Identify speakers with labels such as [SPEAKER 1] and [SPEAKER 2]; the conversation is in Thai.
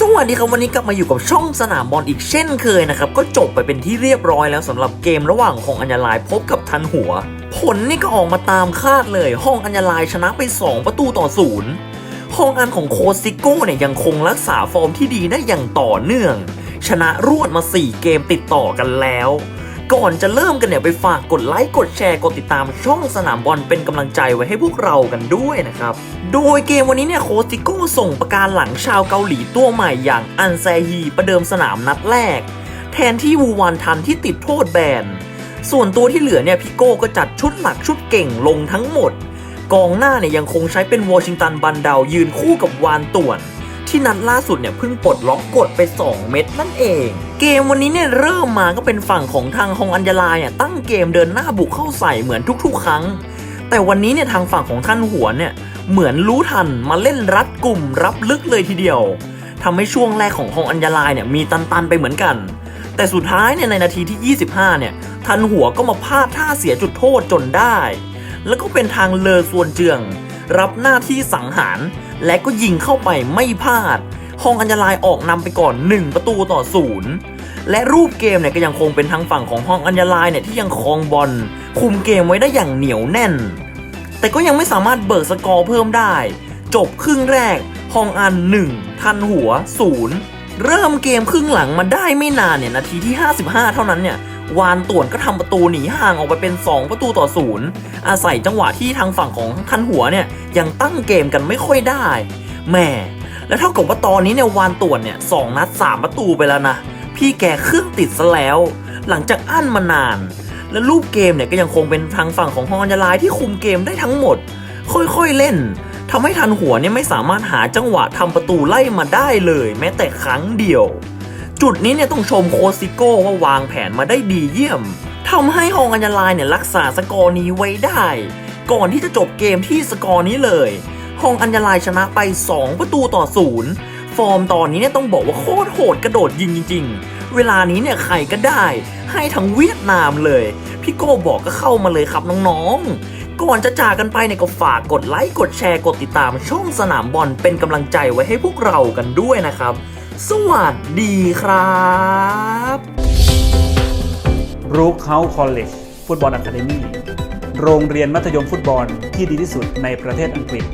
[SPEAKER 1] สวัสดีครับวันนี้กลับมาอยู่กับช่องสนามบอลอีกเช่นเคยนะครับ ก็จบไปเป็นที่เรียบร้อยแล้วสำหรับเกมระหว่างของอัญญาลายพบกับทันหัว ผลนี่ก็ออกมาตามคาดเลยห้องอัญญาลายชนะไป 2 ประตูต่อศูนย์ฮองอันของโคซิโก้เนี่ยยังคงรักษาฟอร์มที่ดีได้อย่างต่อเนื่อง ชนะรวดมา 4 เกมติดต่อกันแล้ว ก่อนจะเริ่มกันเนี่ยไปฝากกดไลค์กดแชร์กดติดตามช่องสนามบอลเป็นกำลังใจไว้ให้พวกเรากันด้วยนะครับ โดยเกมวันนี้เนี่ยโคชติโก้ส่งประการหลังชาวเกาหลีตัวใหม่อย่างอันแซฮีประเดิมสนามนัดแรก แทนที่วูวานทันที่ติดโทษแบน ส่วนตัวที่เหลือเนี่ยพี่โก้ก็จัดชุดหลักชุดเก่งลงทั้งหมด กองหน้าเนี่ยยังคงใช้เป็นวอชิงตันบันเดายืนคู่กับวานต่วน ที่นัดล่าสุดเนี่ยเพิ่งปลดล็อกกดไป 2 เม็ดนั่นเอง เกมวันนี้เนี่ยเริ่มมาก็เป็นฝั่งของทางฮองอัญญาลายเนี่ยตั้งเกมเดินหน้าบุกเข้าใส่เหมือนทุกๆ ครั้ง แต่วันนี้เนี่ยทางฝั่งของท่านหัวเนี่ยเหมือนรู้ทันมาเล่นรัดกลุ่มรับลึกเลยทีเดียวทำให้ช่วงแรกของฮองอัญญาลายเนี่ยมีตันๆไปเหมือนกัน แต่สุดท้ายเนี่ยในนาทีที่ 25 เนี่ยทันหัวก็มาพลาดท่าเสียจุดโทษจนได้ แล้วก็เป็นทางเลอส่วนเจือง รับหน้าที่สังหาร และก็ยิงเข้าไปไม่พลาด ฮองอัญญาลายออกนำไปก่อน 1 ประตูต่อศูนย์และรูปเกมเนี่ยก็ยังคงเป็นทางฝั่งของฮองอัญญาลายเนี่ยที่ยังครองบอลคุมเกมไว้ได้อย่างเหนียวแน่น แต่ก็ยังไม่สามารถเบิกสกอร์เพิ่มได้ จบครึ่งแรกฮองอัน 1 ทันหัว 0 เริ่มเกมครึ่งหลังมาได้ไม่นานเนี่ยนาทีที่ 55 เท่านั้นเนี่ยวานต่วนก็ทำประตูหนีห่างออกไปเป็น 2 ประตูต่อศูนย์อาศัยจังหวะที่ทางฝั่งของทันหัวเนี่ยยังตั้งเกมกันไม่ค่อยได้แหมแล้วเท่ากับว่าตอนนี้เนี่ยวานต่วนเนี่ยสองนัด 3 ประตูไปแล้วนะ พี่แกเครื่องติดซะแล้ว หลังจากอั้นมานาน และรูปเกมเนี่ยก็ยังคงเป็นทางฝั่งของฮองอัญญาลายที่คุมเกมได้ทั้งหมด ค่อยๆเล่น ทำให้ทันหัวเนี่ยไม่สามารถหาจังหวะทำประตูไล่มาได้เลย แม้แต่ครั้งเดียว จุดนี้เนี่ยต้องชมโคซิโก้ว่าวางแผนมาได้ดีเยี่ยมทำให้ฮองอัญญาลายเนี่ยรักษาสกอร์นี้ไว้ได้ ก่อนที่จะจบเกมที่สกอร์นี้เลยฮองอัญญาลายชนะไป 2 ประตูต่อศูนย์ฟอร์มตอนนี้เนี่ยต้องบอกว่าโคตรโหดกระโดดยิงจริง ๆ เวลานี้เนี่ยใครก็ได้ ให้ทั้งเวียดนามเลย พี่โก้บอกก็เข้ามาเลยครับน้องๆ ก่อนจะจากกันไปเนี่ยก็ฝากกดไลค์กดแชร์กดติดตามช่องสนามบอลเป็นกำลังใจไว้ให้พวกเรากันด้วยนะครับ สวัสดีครั
[SPEAKER 2] บ รูคเฮาส์คอลเลจฟุตบอลอะคาเดมีโรงเรียนมัธยมฟุตบอลที่ดีที่สุดในประเทศอังกฤษ